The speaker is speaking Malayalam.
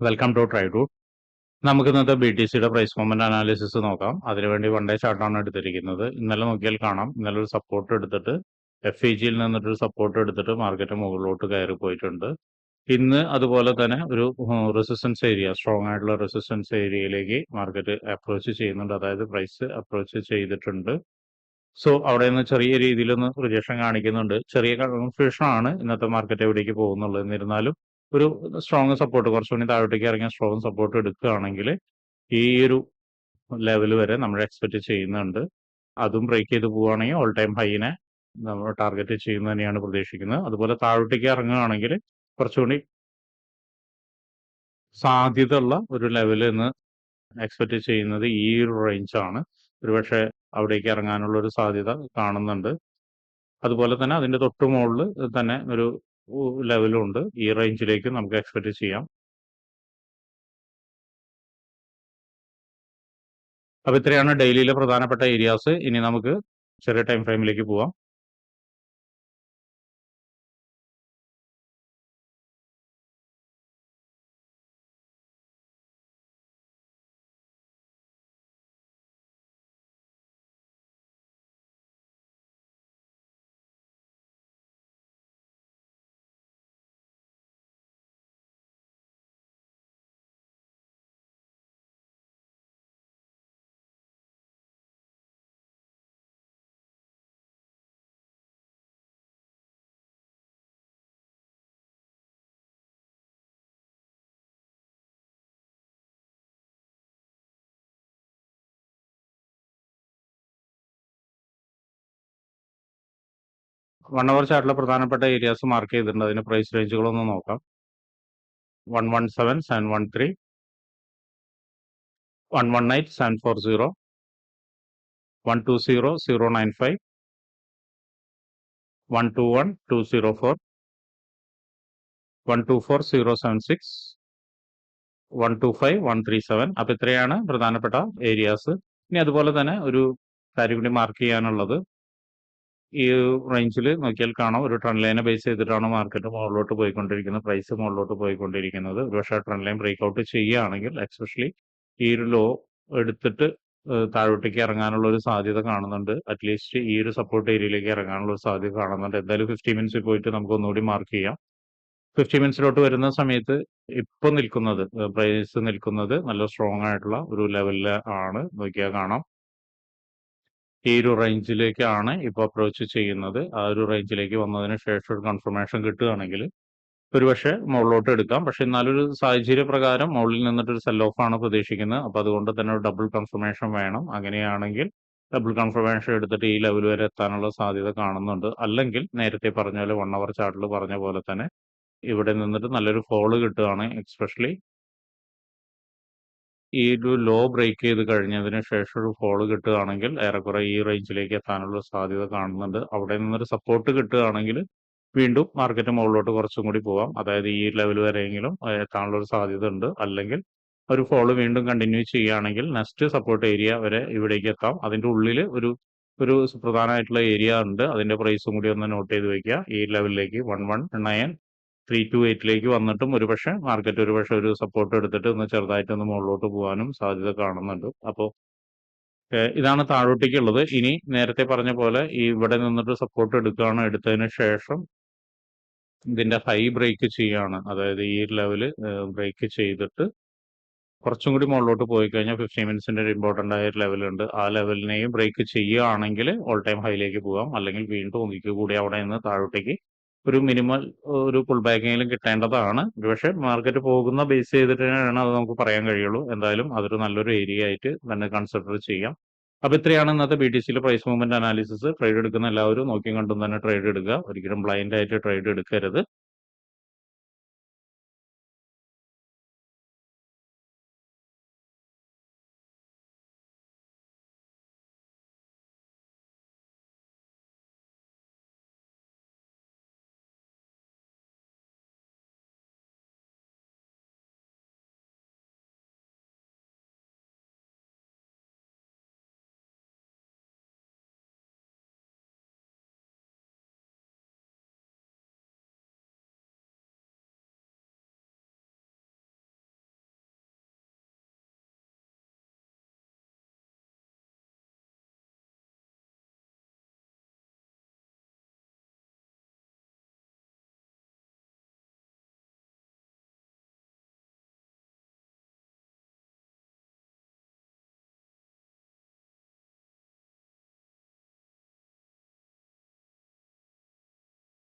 വെൽക്കം ടു ട്രൈ ടു നമുക്ക് ഇന്നത്തെ ബി ടി സിയുടെ പ്രൈസ് മൂവ്മെന്റ് അനാലിസിസ് നോക്കാം. അതിനുവേണ്ടി വൺ ഡേ ചാർട്ടാണ് എടുത്തിരിക്കുന്നത്. ഇന്നലെ നോക്കിയാൽ കാണാം. ഇന്നലെ ഒരു സപ്പോർട്ട് എടുത്തിട്ട് എഫ് ഇ ജിയിൽ നിന്നിട്ടൊരു സപ്പോർട്ട് എടുത്തിട്ട് മാർക്കറ്റ് മുകളിലോട്ട് കയറി പോയിട്ടുണ്ട്. ഇന്ന് അതുപോലെ തന്നെ ഒരു റെസിസ്റ്റൻസ് ഏരിയ സ്ട്രോങ് ആയിട്ടുള്ള റെസിസ്റ്റൻസ് ഏരിയയിലേക്ക് മാർക്കറ്റ് അപ്രോച്ച് ചെയ്യുന്നുണ്ട്. അതായത് പ്രൈസ് അപ്രോച്ച് ചെയ്തിട്ടുണ്ട്. സോ അവിടെ നിന്ന് ചെറിയ രീതിയിലൊന്ന് റിജക്ഷൻ കാണിക്കുന്നുണ്ട്. ചെറിയ കൺഫ്യൂഷൻ ആണ് ഇന്നത്തെ മാർക്കറ്റ് എവിടേക്ക് പോകുന്നുള്ളത് എന്നിരുന്നാലും ഒരു സ്ട്രോങ് സപ്പോർട്ട് കുറച്ചുകൂടി താഴോട്ടേക്ക് ഇറങ്ങിയ സ്ട്രോങ് സപ്പോർട്ട് എടുക്കുകയാണെങ്കിൽ ഈ ഒരു ലെവൽ വരെ നമ്മൾ എക്സ്പെക്ട് ചെയ്യുന്നുണ്ട്. അതും ബ്രേക്ക് ചെയ്ത് പോവുകയാണെങ്കിൽ ഓൾ ടൈം ഹൈനെ നമ്മൾ ടാർഗറ്റ് ചെയ്യുന്നത് തന്നെയാണ് പ്രതീക്ഷിക്കുന്നത്. അതുപോലെ താഴോട്ടേക്ക് ഇറങ്ങുകയാണെങ്കിൽ കുറച്ചുകൂടി സാധ്യത ഉള്ള ഒരു ലെവൽ എന്ന് എക്സ്പെക്ട് ചെയ്യുന്നത് ഈ ഒരു റേഞ്ച് ആണ്. ഒരുപക്ഷെ അവിടേക്ക് ഇറങ്ങാനുള്ള ഒരു സാധ്യത കാണുന്നുണ്ട്. അതുപോലെ തന്നെ അതിന്റെ തൊട്ടുമുകളിൽ തന്നെ ഒരു ലെവലും ഉണ്ട് ഈ റേഞ്ചിലേക്ക് നമുക്ക് എക്സ്പെക്ട് ചെയ്യാം. അപ്പൊ ഇത്രയാണ് ഡെയിലിയിലെ പ്രധാനപ്പെട്ട ഏരിയാസ്. ഇനി നമുക്ക് ചെറിയ ടൈം ഫ്രെയിമിലേക്ക് പോവാം. വൺ അവർ ചാർട്ടിലെ പ്രധാനപ്പെട്ട ഏരിയാസ് മാർക്ക് ചെയ്തിട്ടുണ്ട്. അതിന്റെ പ്രൈസ് റേഞ്ചുകളൊന്ന് നോക്കാം. One one seven seven one three one one eight seven four zero one two zero zero nine five one two one two zero four one two four zero seven six one two five one three seven അപ്പം ഇത്രയാണ് പ്രധാനപ്പെട്ട ഏരിയാസ് ഇനി അതുപോലെ തന്നെ ഒരു കാര്യം കൂടി മാർക്ക് ചെയ്യാനുള്ളത്. ഈ റേഞ്ചിൽ നോക്കിയാൽ കാണാം. ഒരു ട്രെൻഡ് ലൈനെ ബേസ് ചെയ്തിട്ടാണ് മാർക്കറ്റ് മുകളിലോട്ട് പോയിക്കൊണ്ടിരിക്കുന്നത്. പ്രൈസ് മുകളിലോട്ട് പോയിക്കൊണ്ടിരിക്കുന്നത്. ഒരുപക്ഷെ ട്രെൻഡ് ലൈൻ ബ്രേക്ക് ഔട്ട് ചെയ്യുകയാണെങ്കിൽ എക്സ്പെഷ്യലി ഈ ഒരു ലോ എടുത്തിട്ട് താഴോട്ടേക്ക് ഇറങ്ങാനുള്ള ഒരു സാധ്യത കാണുന്നുണ്ട്. അറ്റ്ലീസ്റ്റ് ഈ ഒരു സപ്പോർട്ട് ഏരിയയിലേക്ക് ഇറങ്ങാനുള്ള ഒരു സാധ്യത കാണുന്നുണ്ട്. എന്തായാലും ഫിഫ്റ്റി മിനിറ്റ്സിൽ പോയിട്ട് നമുക്ക് ഒന്നുകൂടി മാർക്ക് ചെയ്യാം. ഫിഫ്റ്റി മിനിറ്റ്സിലോട്ട് വരുന്ന സമയത്ത് ഇപ്പം നിൽക്കുന്നത് പ്രൈസ് നിൽക്കുന്നത് നല്ല സ്ട്രോങ് ആയിട്ടുള്ള ഒരു ലെവലിൽ ആണ്. നോക്കിയാൽ കാണാം. ഈ ഒരു റേഞ്ചിലേക്കാണ് ഇപ്പോൾ അപ്രോച്ച് ചെയ്യുന്നത്. ആ ഒരു റേഞ്ചിലേക്ക് വന്നതിന് ശേഷം ഒരു കൺഫർമേഷൻ കിട്ടുകയാണെങ്കിൽ ഒരുപക്ഷെ മുകളിലോട്ട് എടുക്കാം. പക്ഷെ എന്നാലൊരു സാഹചര്യ പ്രകാരം മുകളിൽ നിന്നിട്ടൊരു സെൽ ഓഫ് ആണ് പ്രതീക്ഷിക്കുന്നത്. അപ്പോൾ അതുകൊണ്ട് തന്നെ ഒരു ഡബിൾ കൺഫർമേഷൻ വേണം. അങ്ങനെയാണെങ്കിൽ ഡബിൾ കൺഫർമേഷൻ എടുത്തിട്ട് ഈ ലെവൽ വരെ എത്താനുള്ള സാധ്യത കാണുന്നുണ്ട്. അല്ലെങ്കിൽ നേരത്തെ പറഞ്ഞ പോലെ വൺ അവർ ചാർട്ടിൽ പറഞ്ഞ പോലെ തന്നെ ഇവിടെ നിന്നിട്ട് നല്ലൊരു ഫോൾ കിട്ടുകയാണ്. എക്സ്പെഷ്യലി ഈ ഒരു ലോ ബ്രേക്ക് ചെയ്ത് കഴിഞ്ഞതിന് ശേഷം ഒരു ഫോൾ കിട്ടുകയാണെങ്കിൽ ഏറെക്കുറെ ഈ റേഞ്ചിലേക്ക് എത്താനുള്ള സാധ്യത കാണുന്നുണ്ട്. അവിടെ നിന്നൊരു സപ്പോർട്ട് കിട്ടുകയാണെങ്കിൽ വീണ്ടും മാർക്കറ്റ് മുകളിലോട്ട് കുറച്ചും കൂടി പോവാം. അതായത് ഈ ലെവൽ വരെയെങ്കിലും എത്താനുള്ള ഒരു സാധ്യത ഉണ്ട്. അല്ലെങ്കിൽ ഒരു ഫോൾ വീണ്ടും കണ്ടിന്യൂ ചെയ്യുകയാണെങ്കിൽ നെക്സ്റ്റ് സപ്പോർട്ട് ഏരിയ വരെ ഇവിടേക്ക് എത്താം. അതിന്റെ ഉള്ളിൽ ഒരു ഒരു സുപ്രധാനമായിട്ടുള്ള ഏരിയ ഉണ്ട്. അതിന്റെ പ്രൈസും കൂടി ഒന്ന് നോട്ട് ചെയ്ത് വയ്ക്കുക ഈ ലെവലിലേക്ക് one one nine three two എയ്റ്റിലേക്ക് വന്നിട്ടും ഒരുപക്ഷെ മാർക്കറ്റ് ഒരുപക്ഷെ ഒരു സപ്പോർട്ട് എടുത്തിട്ട് ഒന്ന് ചെറുതായിട്ട് ഒന്ന് മുകളിലോട്ട് പോകാനും സാധ്യത കാണുന്നുണ്ട്. അപ്പോൾ ഇതാണ് താഴോട്ടേക്കുള്ളത്. ഇനി നേരത്തെ പറഞ്ഞ പോലെ ഈ ഇവിടെ നിന്നിട്ട് സപ്പോർട്ട് എടുക്കുകയാണ് എടുത്തതിന് ശേഷം ഇതിന്റെ ഹൈ ബ്രേക്ക് ചെയ്യാണ്. അതായത് ഈ ലെവൽ ബ്രേക്ക് ചെയ്തിട്ട് കുറച്ചും കൂടി മുകളിലോട്ട് പോയി കഴിഞ്ഞാൽ ഫിഫ്റ്റീൻ മിനിറ്റ്സിന്റെ ഒരു ഇമ്പോർട്ടന്റ് ആയ ഒരു ലെവലുണ്ട് ആ ലെവലിനെയും ബ്രേക്ക് ചെയ്യുകയാണെങ്കിൽ ഓൾ ടൈം ഹൈയിലേക്ക് പോകാം അല്ലെങ്കിൽ വീണ്ടും ഒന്നിക്ക് കൂടി അവിടെ നിന്ന് താഴോട്ടേക്ക് ഒരു മിനിമം ഒരു പുൾ ബാക്കെങ്കിലും കിട്ടേണ്ടതാണ്. പക്ഷെ മാർക്കറ്റ് പോകുന്ന ബേസ് ചെയ്തിട്ടാണ് അത് നമുക്ക് പറയാൻ കഴിയുള്ളൂ. എന്തായാലും അതൊരു നല്ലൊരു ഏരിയ ആയിട്ട് തന്നെ കൺസിഡർ ചെയ്യാം. അപ്പൊ ഇത്രയാണ് ഇന്നത്തെ ബി ടി സിയിലെ പ്രൈസ് മൂവ്മെന്റ് അനാലിസിസ് ട്രേഡ് എടുക്കുന്ന എല്ലാവരും നോക്കിയും കണ്ടും തന്നെ ട്രേഡ് എടുക്കുക. ഒരിക്കലും ബ്ലൈൻഡ് ആയിട്ട് ട്രേഡ് എടുക്കരുത്.